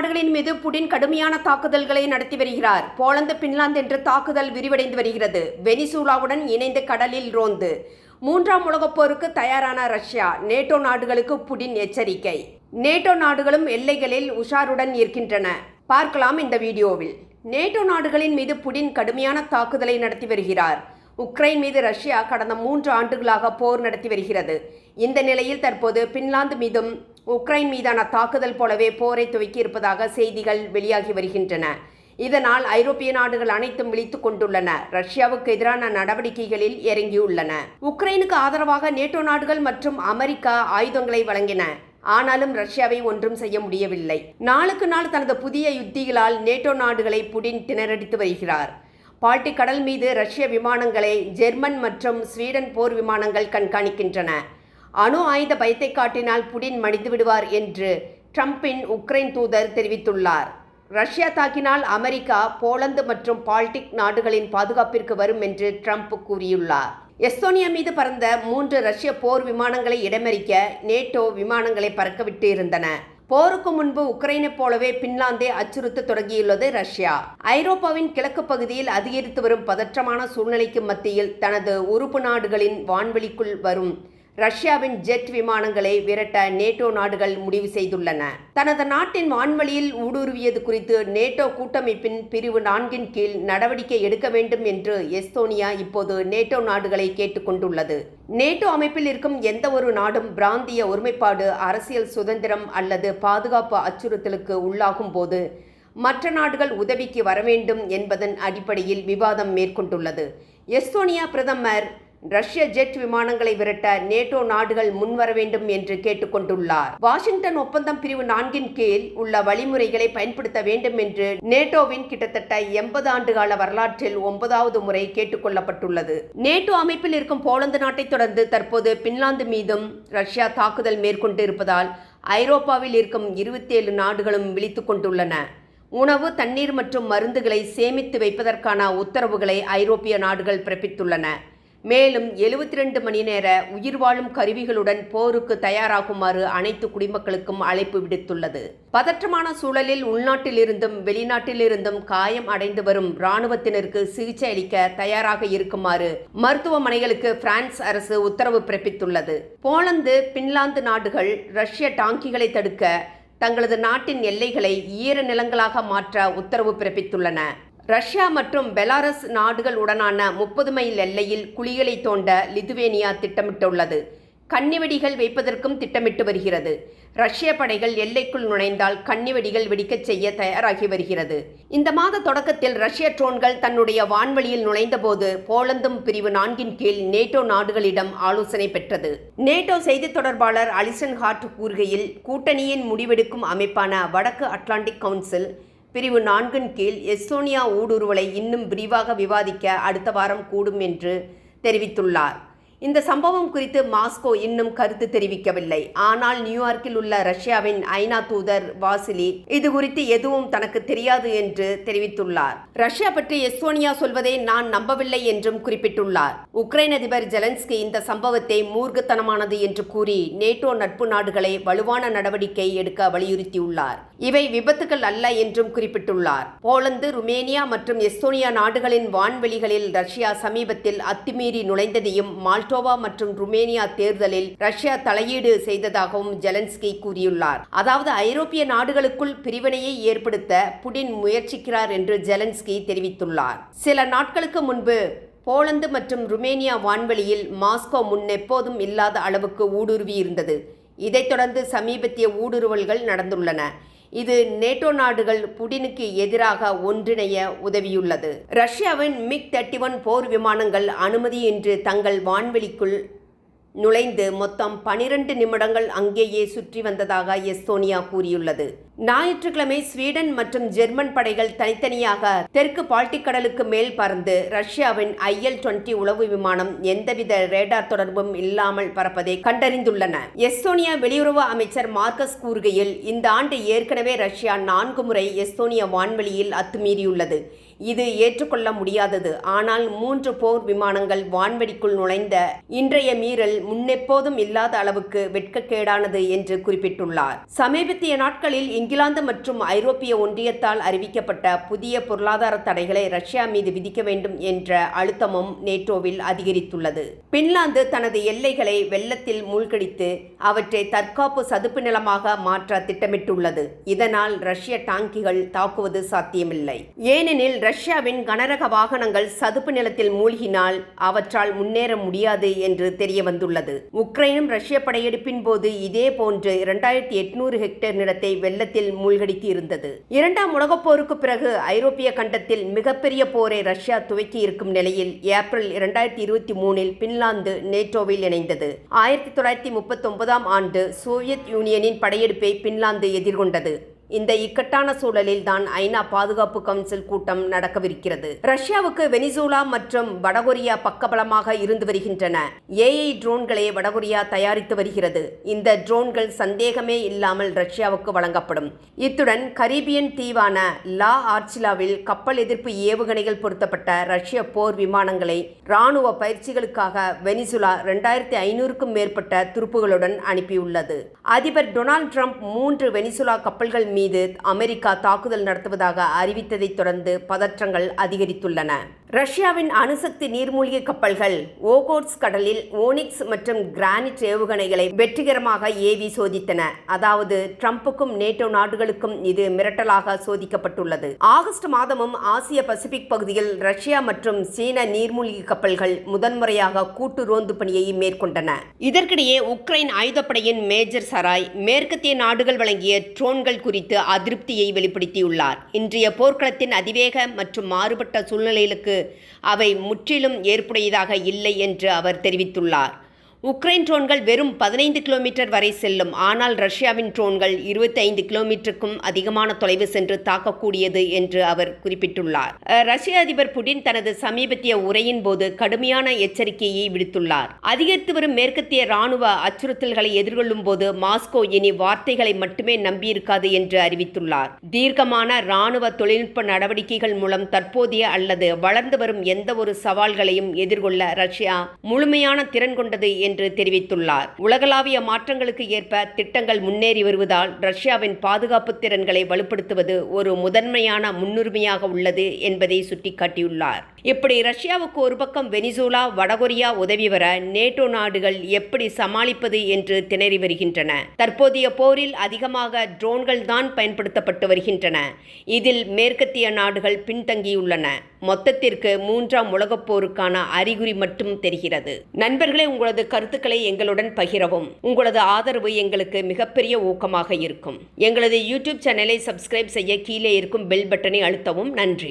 நாடுகளின் மீது புடின் கடுமையான தாக்குதல்களை நடத்தி வருகிறார். போலந்து பின்லாந்து என்று தாக்குதல் விரிவடைந்து வருகிறது. வெனிசூலாவுடன் இணைந்து கடலில் ரோந்து. மூன்றாம் உலகப் போருக்கு தயாரான ரஷ்யா நேட்டோ நாடுகளுக்கு புடின் எச்சரிக்கை. நேட்டோ நாடுகளும் எல்லைகளில் உஷாருடன் இருக்கின்றன பார்க்கலாம் இந்த வீடியோவில். நேட்டோ நாடுகளின் மீது புடின் கடுமையான தாக்குதலை நடத்தி வருகிறார். உக்ரைன் மீது ரஷ்யா கடந்த மூன்று ஆண்டுகளாக போர் நடத்தி வருகிறது. இந்த நிலையில் தற்போது பின்லாந்து மீதும் உக்ரைன் மீதான தாக்குதல் போலவே போரை துவக்கியிருப்பதாக செய்திகள் வெளியாகி வருகின்றன. இதனால் ஐரோப்பிய நாடுகள் அனைத்தும் விழித்துக் கொண்டுள்ளன. ரஷ்யாவுக்கு எதிரான நடவடிக்கைகளில் இறங்கியுள்ளன. உக்ரைனுக்கு ஆதரவாக நேட்டோ நாடுகள் மற்றும் அமெரிக்கா ஆயுதங்களை வழங்கின. ஆனாலும் ரஷ்யாவை ஒன்றும் செய்ய முடியவில்லை. நாளுக்கு நாள் தனது புதிய யுத்திகளால் நேட்டோ நாடுகளை புடின் திணறடித்து வருகிறார். பால்டிக் கடல் மீது ரஷ்ய விமானங்களை ஜெர்மன் மற்றும் ஸ்வீடன் போர் விமானங்கள் கண்காணிக்கின்றன. அணு ஆயுத பயத்தை காட்டினால் புடின் மடிந்து விடுவார் என்று ட்ரம்பின் உக்ரைன் தூதர் தெரிவித்துள்ளார். ரஷ்யா தாக்கினால் அமெரிக்கா போலந்து மற்றும் பால்டிக் நாடுகளின் பாதுகாப்பிற்கு வரும் என்று ட்ரம்ப் கூறியுள்ளார். எஸ்தோனியா மீது பறந்த மூன்று ரஷ்ய போர் விமானங்களை இடமறிக்க நேட்டோ விமானங்களை பறக்கவிட்டு இருந்தன. போருக்கு முன்பு உக்ரைனைப் போலவே பின்லாந்தை அச்சுறுத்த தொடங்கியுள்ளது ரஷ்யா. ஐரோப்பாவின் கிழக்கு பகுதியில் அதிகரித்து வரும் பதற்றமான சூழ்நிலைக்கு மத்தியில் தனது உறுப்பு நாடுகளின் வான்வெளிக்குள் வரும் ரஷ்யாவின் ஜெட் விமானங்களை விரட்ட நேட்டோ நாடுகள் முடிவு செய்துள்ளன. தனது நாட்டின் வான்வெளியில் ஊடுருவியது குறித்து நேட்டோ கூட்டமைப்பின் பிரிவு நான்கின் கீழ் நடவடிக்கை எடுக்க வேண்டும் என்று எஸ்தோனியா இப்போது நேட்டோ நாடுகளை கேட்டுக்கொண்டுள்ளது நேட்டோ அமைப்பில் இருக்கும் எந்த ஒரு நாடும் பிராந்திய ஒருமைப்பாடு அரசியல் சுதந்திரம் அல்லது பாதுகாப்பு அச்சுறுத்தலுக்கு உள்ளாகும் போது மற்ற நாடுகள் உதவிக்கு வர வேண்டும் என்பதன் அடிப்படையில் விவாதம் மேற்கொண்டுள்ளது. எஸ்தோனியா பிரதமர் ரஷ்ய ஜெட் விமானங்களை விரட்ட நேட்டோ நாடுகள் முன்வர வேண்டும் என்று கேட்டுக்கொண்டுள்ளார். வாஷிங்டன் ஒப்பந்தம் பிரிவு நான்கின் கீழ் உள்ள வழிமுறைகளை பயன்படுத்த வேண்டும் என்று நேட்டோவின் கிட்டத்தட்ட எண்பது ஆண்டுகால வரலாற்றில் ஒன்பதாவது முறை கேட்டுக்கொள்ளப்பட்டுள்ளது. நேட்டோ அமைப்பில் இருக்கும் போலந்து நாட்டை தொடர்ந்து தற்போது பின்லாந்து மீதும் ரஷ்யா தாக்குதல் மேற்கொண்டு இருப்பதால் ஐரோப்பாவில் இருக்கும் இருபத்தேழு நாடுகளும் விழித்துக் கொண்டுள்ளன. உணவு தண்ணீர் மற்றும் மருந்துகளை சேமித்து வைப்பதற்கான உத்தரவுகளை ஐரோப்பிய நாடுகள் பிறப்பித்துள்ளன. மேலும் எழுபத்தி ரெண்டு மணி நேர உயிர் வாழும் கருவிகளுடன் போருக்கு தயாராகுமாறு அனைத்து குடிமக்களுக்கும் அழைப்பு விடுத்துள்ளது. பதற்றமான சூழலில் உள்நாட்டிலிருந்தும் வெளிநாட்டிலிருந்தும் காயம் அடைந்து வரும் இராணுவத்தினருக்கு சிகிச்சை அளிக்க தயாராக இருக்குமாறு மருத்துவமனைகளுக்கு பிரான்ஸ் அரசு உத்தரவு பிறப்பித்துள்ளது. போலந்து பின்லாந்து நாடுகள் ரஷ்ய டாங்கிகளை தடுக்க தங்களது நாட்டின் எல்லைகளை ஈர நிலங்களாக மாற்ற உத்தரவு பிறப்பித்துள்ளன. ரஷ்யா மற்றும் பெலாரஸ் நாடுகள் உடனான முப்பது மைல் எல்லையில் குழிகளை தோண்ட லிதுவேனியா திட்டமிட்டுள்ளது. கன்னிவெடிகள் வைப்பதற்கும் திட்டமிட்டு வருகிறது. ரஷ்ய படைகள் எல்லைக்குள் நுழைந்தால் கன்னிவெடிகள் வெடிக்கச் செய்ய தயாராகி வருகிறது. இந்த மாத தொடக்கத்தில் ரஷ்ய ட்ரோன்கள் தன்னுடைய வான்வெளியில் நுழைந்தபோது போலந்தும் பிரிவு நான்கின் கீழ் நேட்டோ நாடுகளிடம் ஆலோசனை பெற்றது. நேட்டோ செய்தி தொடர்பாளர் அலிசன் ஹார்ட் கூறுகையில் கூட்டணியின் முடிவெடுக்கும் அமைப்பான வடக்கு அட்லாண்டிக் கவுன்சில் பிரிவு நான்கின் கீழ் எஸ்தோனியா ஊடுருவலை இன்னும் விரிவாக விவாதிக்க அடுத்த வாரம் கூடும் என்று தெரிவித்துள்ளார். இந்த சம்பவம் குறித்து மாஸ்கோ இன்னும் கருத்து தெரிவிக்கவில்லை. ஆனால் நியூயார்க்கில் உள்ள ரஷ்யாவின் ஐநா தூதர் வாசிலி இது குறித்து எதுவும் தனக்கு தெரியாது என்று தெரிவித்துள்ளார். ரஷ்யா பற்றி எஸ்தோனியா சொல்வதை நான் நம்பவில்லை என்றும் குறிப்பிட்டுள்ளார். உக்ரைன் அதிபர் ஜெலன்ஸ்கி இந்த சம்பவத்தை மூர்க்கத்தனமானது என்று கூறி நேட்டோ நட்பு நாடுகளை வலுவான நடவடிக்கை எடுக்க வலியுறுத்தியுள்ளார். இவை விபத்துகள் அல்ல என்றும் குறிப்பிட்டுள்ளார். போலந்து ருமேனியா மற்றும் எஸ்தோனியா நாடுகளின் வான்வெளிகளில் ரஷ்யா சமீபத்தில் அத்துமீறி நுழைந்ததையும் மால்டோவா மற்றும் ருமேனியா தேர்தலில் ரஷ்யா தலையீடு செய்ததாகவும் ஜெலன்ஸ்கி கூறியுள்ளார். அதாவது ஐரோப்பிய நாடுகளுக்குள் பிரிவினையை ஏற்படுத்த புடின் முயற்சிக்கிறார் என்று ஜெலன்ஸ்கி தெரிவித்துள்ளார். சில நாட்களுக்கு முன்பு போலந்து மற்றும் ருமேனியா வான்வெளியில் மாஸ்கோ முன்னெப்போதும் இல்லாத அளவுக்கு ஊடுருவி இருந்தது இதைத் தொடர்ந்து சமீபத்திய ஊடுருவல்கள் நடந்துள்ளன. இது நேட்டோ நாடுகள் புடினுக்கு எதிராக ஒன்றிணைய உதவியுள்ளது. ரஷ்யாவின் மிக் தேர்ட்டி ஒன் போர் விமானங்கள் அனுமதியின்றி தங்கள் வான்வெளிக்குள் நுழைந்து மொத்தம் பனிரெண்டு நிமிடங்கள் அங்கேயே சுற்றி வந்ததாக எஸ்தோனியா கூறியுள்ளது. ஞாயிற்றுக்கிழமை ஸ்வீடன் மற்றும் ஜெர்மன் படைகள் தனித்தனியாக தெற்கு பால்டிக் கடலுக்கு மேல் பறந்து ரஷ்யாவின் ஐஎல் டுவெண்டி உளவு விமானம் எந்தவித ரேடார் தொடர்பும் இல்லாமல் பறப்பதை கண்டறிந்துள்ளன. எஸ்தோனியா வெளியுறவு அமைச்சர் மார்க்கஸ் கூறுகையில் இந்த ஆண்டு ஏற்கனவே ரஷ்யா நான்கு முறை எஸ்தோனியா வான்வெளியில் அத்துமீறியுள்ளது. இது ஏற்றுக்கொள்ள முடியாதது. ஆனால் மூன்று போர் விமானங்கள் வான்வெளிக்குள் நுழைந்த இன்றைய மீறல் முன்னெப்போதும் இல்லாத அளவுக்கு வெட்கக்கேடானது என்று குறிப்பிட்டுள்ளார். சமீபத்திய நாட்களில் இங்கிலாந்து மற்றும் ஐரோப்பிய ஒன்றியத்தால் அறிவிக்கப்பட்ட புதிய பொருளாதார தடைகளை ரஷ்யா மீது விதிக்க வேண்டும் என்ற அழுத்தமும் நேட்டோவில் அதிகரித்துள்ளது. பின்லாந்து தனது எல்லைகளை வெள்ளத்தில் மூழ்கடித்து அவற்றை தற்காப்பு சதுப்பு நிலமாக மாற்ற திட்டமிட்டுள்ளது. இதனால் ரஷ்ய டாங்கிகள் தாக்குவது சாத்தியமில்லை. ஏனெனில் ரஷ்யாவின் கனரக வாகனங்கள் சதுப்பு நிலத்தில் மூழ்கினால் அவற்றால் முன்னேற முடியாது என்று தெரிய வந்துள்ளது உக்ரைனும் ரஷ்ய படையெடுப்பின் போது இதே போன்று இரண்டாயிரத்தி எட்நூறு ஹெக்டேர் நிலத்தை வெள்ளத்தில் மூழ்கடித்து இருந்தது இரண்டாம் உலகப் போருக்கு பிறகு ஐரோப்பிய கண்டத்தில் மிகப்பெரிய போரை ரஷ்யா துவக்கி இருக்கும் நிலையில் ஏப்ரல் இரண்டாயிரத்தி இருபத்தி மூணில் பின்லாந்து நேட்டோவில் இணைந்தது. ஆயிரத்தி தொள்ளாயிரத்தி முப்பத்தி ஒன்பதாம் ஆண்டு சோவியத் யூனியனின் படையெடுப்பை பின்லாந்து எதிர்கொண்டது. இந்த இக்கட்டான சூழலில் தான் ஐநா பாதுகாப்பு கவுன்சில் கூட்டம் நடக்கவிருக்கிறது. ரஷ்யாவுக்கு வெனிசூலா மற்றும் வடகொரியா பக்கபலமாக இருந்து வருகின்றன. ஏஐ ட்ரோன்களை வடகொரியா தயாரித்து வருகிறது. இந்த ட்ரோன்கள் சந்தேகமே இல்லாமல் ரஷ்யாவுக்கு வழங்கப்படும். இத்துடன் கரீபியன் தீவான லா ஆர்ச்சிலாவில் கப்பல் எதிர்ப்பு ஏவுகணைகள் பொருத்தப்பட்ட ரஷ்ய போர் விமானங்களை ராணுவ பயிற்சிகளுக்காக வெனிசுலா இரண்டாயிரத்தி ஐநூறுக்கும் மேற்பட்ட துருப்புகளுடன் அனுப்பியுள்ளது. அதிபர் டொனால்ட் ட்ரம்ப் மூன்று வெனிசுலா கப்பல்கள் மீது அமெரிக்கா தாக்குதல் நடத்துவதாக அறிவித்ததைத் தொடர்ந்து பதற்றங்கள் அதிகரித்துள்ளன. ரஷ்யாவின் அணுசக்தி நீர்மூழ்கி கப்பல்கள் ஓகோட்ஸ் கடலில் ஓனிக்ஸ் மற்றும் கிரானிட் ஏவுகணைகளை வெற்றிகரமாக ஏவி சோதித்தன. அதாவது ட்ரம்புக்கும் நேட்டோ நாடுகளுக்கும் இது மிரட்டலாக சோதிக்கப்பட்டுள்ளது. ஆகஸ்ட் மாதமும் ஆசிய பசிபிக் பகுதியில் ரஷ்யா மற்றும் சீன நீர்மூழ்கி கப்பல்கள் முதன்முறையாக கூட்டு ரோந்து பணியை மேற்கொண்டன. இதற்கிடையே உக்ரைன் ஆயுதப்படையின் மேஜர் சராய் மேற்கத்திய நாடுகள் வழங்கிய ட்ரோன்கள் குறித்து அதிருப்தியை வெளிப்படுத்தியுள்ளார். இன்றைய போர்க்களத்தின் அதிவேக மற்றும் மாறுபட்ட சூழ்நிலைகளுக்கு அவை முற்றிலும் ஏற்புடையதாக இல்லை என்று அவர் தெரிவித்துள்ளார். உக்ரைன் ட்ரோன்கள் வெறும் பதினைந்து கிலோமீட்டர் வரை செல்லும். ஆனால் ரஷ்யாவின் ட்ரோன்கள் இருபத்தைந்து கிலோமீட்டருக்கும் அதிகமான தொலைவு சென்று தாக்கக்கூடியது என்று அவர் குறிப்பிட்டுள்ளார். ரஷ்ய அதிபர் புடின் தனது சமீபத்திய உரையின் போது கடுமையான எச்சரிக்கையை விடுத்துள்ளார். அதிகரித்து வரும் மேற்கத்திய ராணுவ அச்சுறுத்தல்களை எதிர்கொள்ளும் போது மாஸ்கோ இனி வார்த்தைகளை மட்டுமே நம்பியிருக்காது என்று அறிவித்துள்ளார். தீர்க்கமான ராணுவ தொழில்நுட்ப நடவடிக்கைகள் மூலம் தற்போதைய அல்லது வளர்ந்து வரும் எந்த ஒரு சவால்களையும் எதிர்கொள்ள ரஷ்யா முழுமையான திறன் கொண்டது என்று தெரிவித்துள்ளார். உலகளாவிய மாற்றங்களுக்கு ஏற்ப திட்டங்கள் முன்னேறி வருவதால் ரஷ்யாவின் பாதுகாப்பு திறன்களை வலுப்படுத்துவது ஒரு முதன்மையான முன்னுரிமையாக உள்ளது என்பதை சுட்டிக்காட்டியுள்ளார். இப்படி ரஷ்யாவுக்கு ஒரு பக்கம் வெனிசூலா வடகொரியா உதவி வர நேட்டோ நாடுகள் எப்படி சமாளிப்பது என்று திணறி வருகின்றன. தற்போதைய போரில் அதிகமாக ட்ரோன்கள் தான் பயன்படுத்தப்பட்டு வருகின்றன. இதில் மேற்கத்திய நாடுகள் பின்தங்கியுள்ளன. மொத்தத்திற்கு மூன்றாம் உலகப் போருக்கான அறிகுறி மட்டும் தெரிகிறது. நண்பர்களே உங்களது கருத்துக்களை எங்களுடன் பகிரவும். உங்களது ஆதரவு எங்களுக்கு மிகப்பெரிய ஊக்கமாக இருக்கும். எங்களது யூடியூப் சேனலை சப்ஸ்கிரைப் செய்ய கீழே இருக்கும் பெல் பட்டனை அழுத்தவும். நன்றி.